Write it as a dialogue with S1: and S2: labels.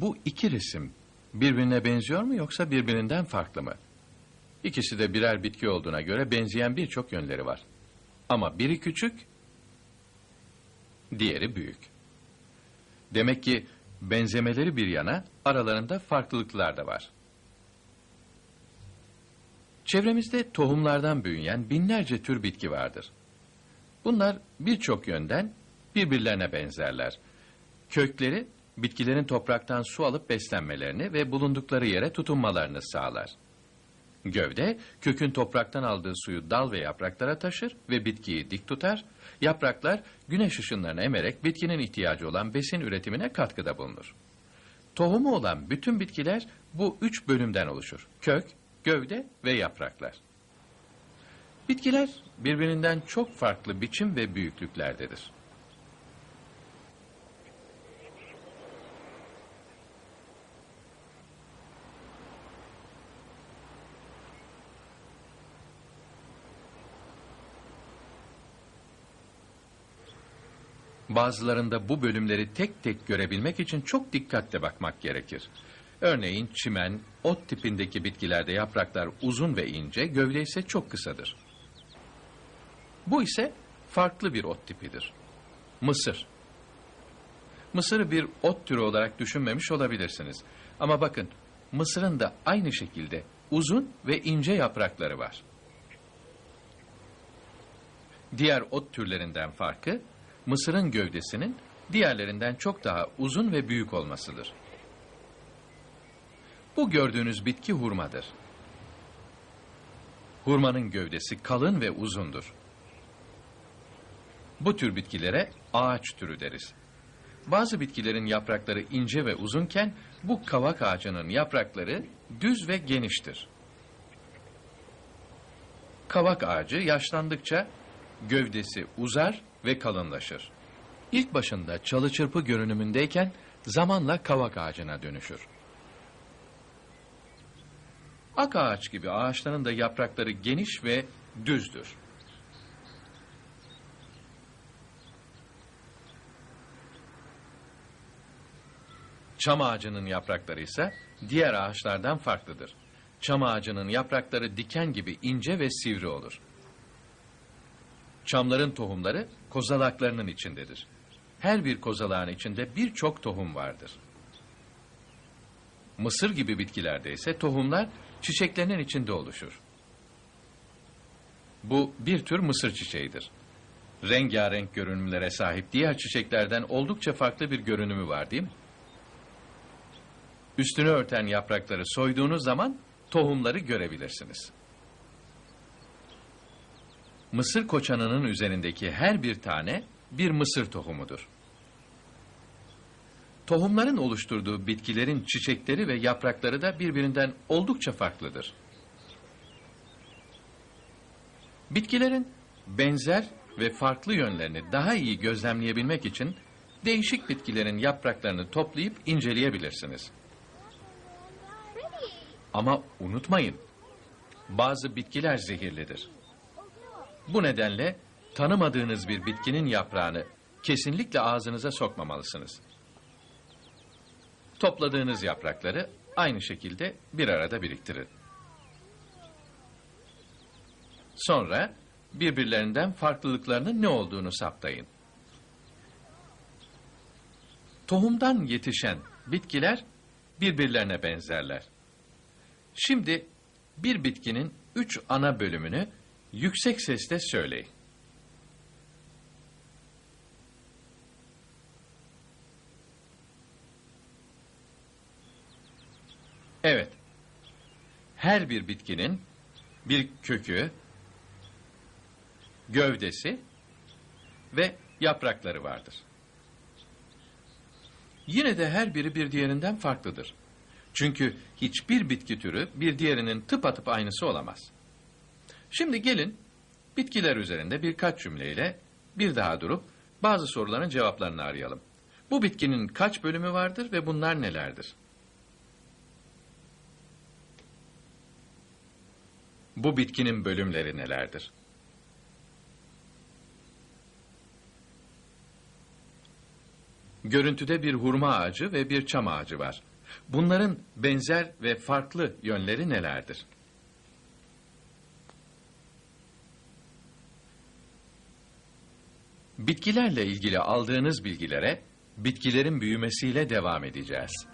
S1: Bu iki resim birbirine benziyor mu yoksa birbirinden farklı mı? İkisi de birer bitki olduğuna göre benzeyen birçok yönleri var. Ama biri küçük, diğeri büyük. Demek ki benzemeleri bir yana aralarında farklılıklar da var. Çevremizde tohumlardan büyüyen binlerce tür bitki vardır. Bunlar birçok yönden birbirlerine benzerler. Kökleri bitkilerin topraktan su alıp beslenmelerini ve bulundukları yere tutunmalarını sağlar. Gövde, kökün topraktan aldığı suyu dal ve yapraklara taşır ve bitkiyi dik tutar. Yapraklar, güneş ışınlarını emerek bitkinin ihtiyacı olan besin üretimine katkıda bulunur. Tohumu olan bütün bitkiler bu üç bölümden oluşur. Kök, gövde ve yapraklar. Bitkiler birbirinden çok farklı biçim ve büyüklüklerdedir. Bazılarında bu bölümleri tek tek görebilmek için çok dikkatle bakmak gerekir. Örneğin çimen, ot tipindeki bitkilerde yapraklar uzun ve ince, gövde ise çok kısadır. Bu ise farklı bir ot tipidir. Mısır. Mısırı bir ot türü olarak düşünmemiş olabilirsiniz. Ama bakın, mısırın da aynı şekilde uzun ve ince yaprakları var. Diğer ot türlerinden farkı, mısırın gövdesinin diğerlerinden çok daha uzun ve büyük olmasıdır. Bu gördüğünüz bitki hurmadır. Hurmanın gövdesi kalın ve uzundur. Bu tür bitkilere ağaç türü deriz. Bazı bitkilerin yaprakları ince ve uzunken bu kavak ağacının yaprakları düz ve geniştir. Kavak ağacı yaşlandıkça gövdesi uzar ve kalınlaşır. İlk başında çalı çırpı görünümündeyken zamanla kavak ağacına dönüşür. Ak ağaç gibi ağaçların da yaprakları geniş ve düzdür. Çam ağacının yaprakları ise diğer ağaçlardan farklıdır. Çam ağacının yaprakları diken gibi ince ve sivri olur. Çamların tohumları kozalaklarının içindedir. Her bir kozalağın içinde birçok tohum vardır. Mısır gibi bitkilerde ise tohumlar çiçeklerinin içinde oluşur. Bu bir tür mısır çiçeğidir. Rengarenk görünümlere sahip diğer çiçeklerden oldukça farklı bir görünümü var değil mi? Üstünü örten yaprakları soyduğunuz zaman tohumları görebilirsiniz. Mısır koçanının üzerindeki her bir tane bir mısır tohumudur. Tohumların oluşturduğu bitkilerin çiçekleri ve yaprakları da birbirinden oldukça farklıdır. Bitkilerin benzer ve farklı yönlerini daha iyi gözlemleyebilmek için değişik bitkilerin yapraklarını toplayıp inceleyebilirsiniz. Ama unutmayın, bazı bitkiler zehirlidir. Bu nedenle tanımadığınız bir bitkinin yaprağını kesinlikle ağzınıza sokmamalısınız. Topladığınız yaprakları aynı şekilde bir arada biriktirin. Sonra birbirlerinden farklılıklarının ne olduğunu saptayın. Tohumdan yetişen bitkiler birbirlerine benzerler. Şimdi bir bitkinin üç ana bölümünü yüksek sesle söyleyin. Evet. Her bir bitkinin bir kökü, gövdesi ve yaprakları vardır. Yine de her biri bir diğerinden farklıdır. Çünkü hiçbir bitki türü bir diğerinin tıpatıp aynısı olamaz. Şimdi gelin bitkiler üzerinde birkaç cümleyle bir daha durup bazı soruların cevaplarını arayalım. Bu bitkinin kaç bölümü vardır ve bunlar nelerdir? Bu bitkinin bölümleri nelerdir? Görüntüde bir hurma ağacı ve bir çam ağacı var. Bunların benzer ve farklı yönleri nelerdir? Bitkilerle ilgili aldığınız bilgilere bitkilerin büyümesiyle devam edeceğiz.